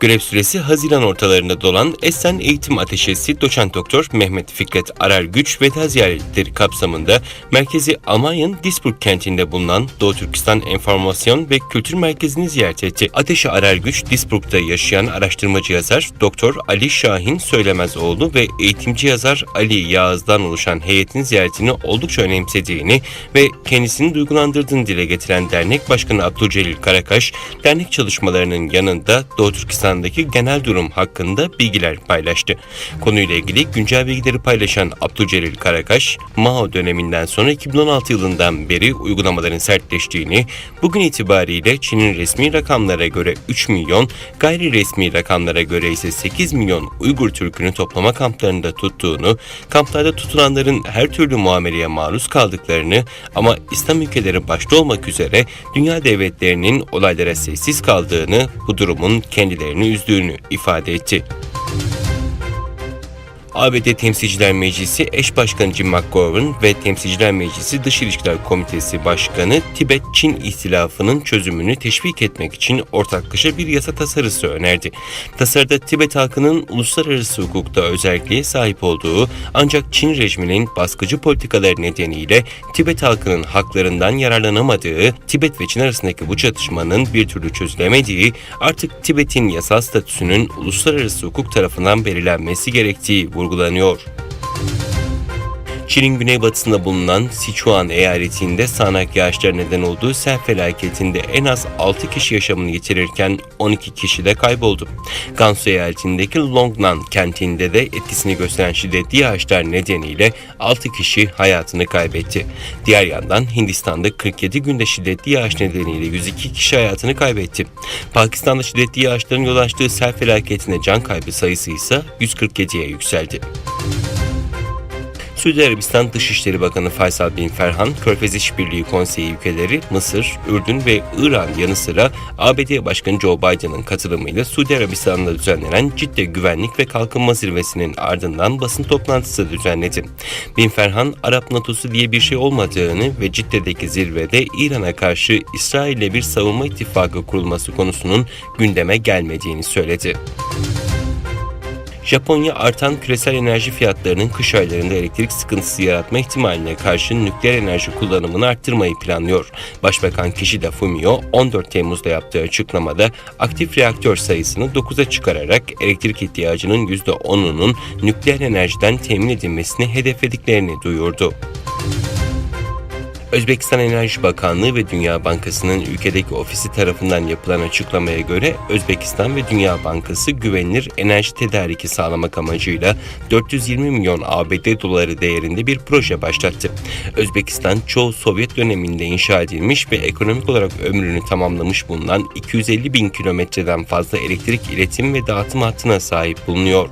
Görev süresi Haziran ortalarında dolan Esen Eğitim Ateşesi Doçent Doktor Mehmet Fikret Arar Güç veda ziyaretleri kapsamında merkezi Almanya'nın Duisburg kentinde bulunan Doğu Türkistan Enformasyon ve Kültür Merkezi'ni ziyaret etti. Ateşi Arar Güç Duisburg'da yaşayan araştırmacı yazar Doktor Ali Şahin Söylemezoğlu ve eğitimci yazar Ali Yağız'dan oluşan heyetin ziyaretini oldukça önemsediğini ve kendisini duygulandırdığını dile getiren dernek başkanı Abdülcelil Karakaş, dernek çalışmalarının yanında Doğu Türkistan'daki genel durum hakkında bilgiler paylaştı. Konuyla ilgili güncel bilgileri paylaşan Abdülcelil Karakaş, Mao döneminden sonra 2016 yılından beri uygulamaların sertleştiğini, bugün itibariyle Çin'in resmi rakamlara göre 3 milyon, gayri resmi rakamlara göre ise 8 milyon Uygur Türk'ünü toplama kamplarında tuttuğunu, kamplarda tutulanların her türlü muameleye maruz kaldıklarını ama İslam ülkeleri başta olmak üzere dünya devletlerinin olaylara sessiz kaldığını, bu durumun kendilerini üzdüğünü ifade etti. ABD Temsilciler Meclisi eş başkanı Jim McGovern ve Temsilciler Meclisi Dış İlişkiler Komitesi Başkanı Tibet-Çin ihtilafının çözümünü teşvik etmek için ortaklaşa bir yasa tasarısı önerdi. Tasarıda Tibet halkının uluslararası hukukta özelliğe sahip olduğu ancak Çin rejiminin baskıcı politikaları nedeniyle Tibet halkının haklarından yararlanamadığı, Tibet ve Çin arasındaki bu çatışmanın bir türlü çözülemediği, artık Tibet'in yasal statüsünün uluslararası hukuk tarafından belirlenmesi gerektiği vurgulanıyor. Çin'in güneybatısında bulunan Sichuan eyaletinde sağanak yağışlar neden olduğu sel felaketinde en az 6 kişi yaşamını yitirirken 12 kişi de kayboldu. Gansu eyaletindeki Longnan kentinde de etkisini gösteren şiddetli yağışlar nedeniyle 6 kişi hayatını kaybetti. Diğer yandan Hindistan'da 47 günde şiddetli yağış nedeniyle 102 kişi hayatını kaybetti. Pakistan'da şiddetli yağışların yol açtığı sel felaketinde can kaybı sayısı ise 147'ye yükseldi. Suudi Arabistan Dışişleri Bakanı Faysal Bin Ferhan, Körfez İşbirliği Konseyi ülkeleri Mısır, Ürdün ve İran yanı sıra ABD Başkanı Joe Biden'ın katılımıyla Suudi Arabistan'da düzenlenen Cidde Güvenlik ve Kalkınma Zirvesi'nin ardından basın toplantısı düzenledi. Bin Ferhan, Arap NATO'su diye bir şey olmadığını ve Cidde'deki zirvede İran'a karşı İsrail'le bir savunma ittifakı kurulması konusunun gündeme gelmediğini söyledi. Japonya artan küresel enerji fiyatlarının kış aylarında elektrik sıkıntısı yaratma ihtimaline karşı nükleer enerji kullanımını arttırmayı planlıyor. Başbakan Kishida Fumio 14 Temmuz'da yaptığı açıklamada aktif reaktör sayısını 9'a çıkararak elektrik ihtiyacının %10'unun nükleer enerjiden temin edilmesini hedeflediklerini duyurdu. Özbekistan Enerji Bakanlığı ve Dünya Bankası'nın ülkedeki ofisi tarafından yapılan açıklamaya göre Özbekistan ve Dünya Bankası güvenilir enerji tedariki sağlamak amacıyla 420 milyon ABD doları değerinde bir proje başlattı. Özbekistan çoğu Sovyet döneminde inşa edilmiş ve ekonomik olarak ömrünü tamamlamış bulunan 250 bin kilometreden fazla elektrik iletim ve dağıtım hattına sahip bulunuyor.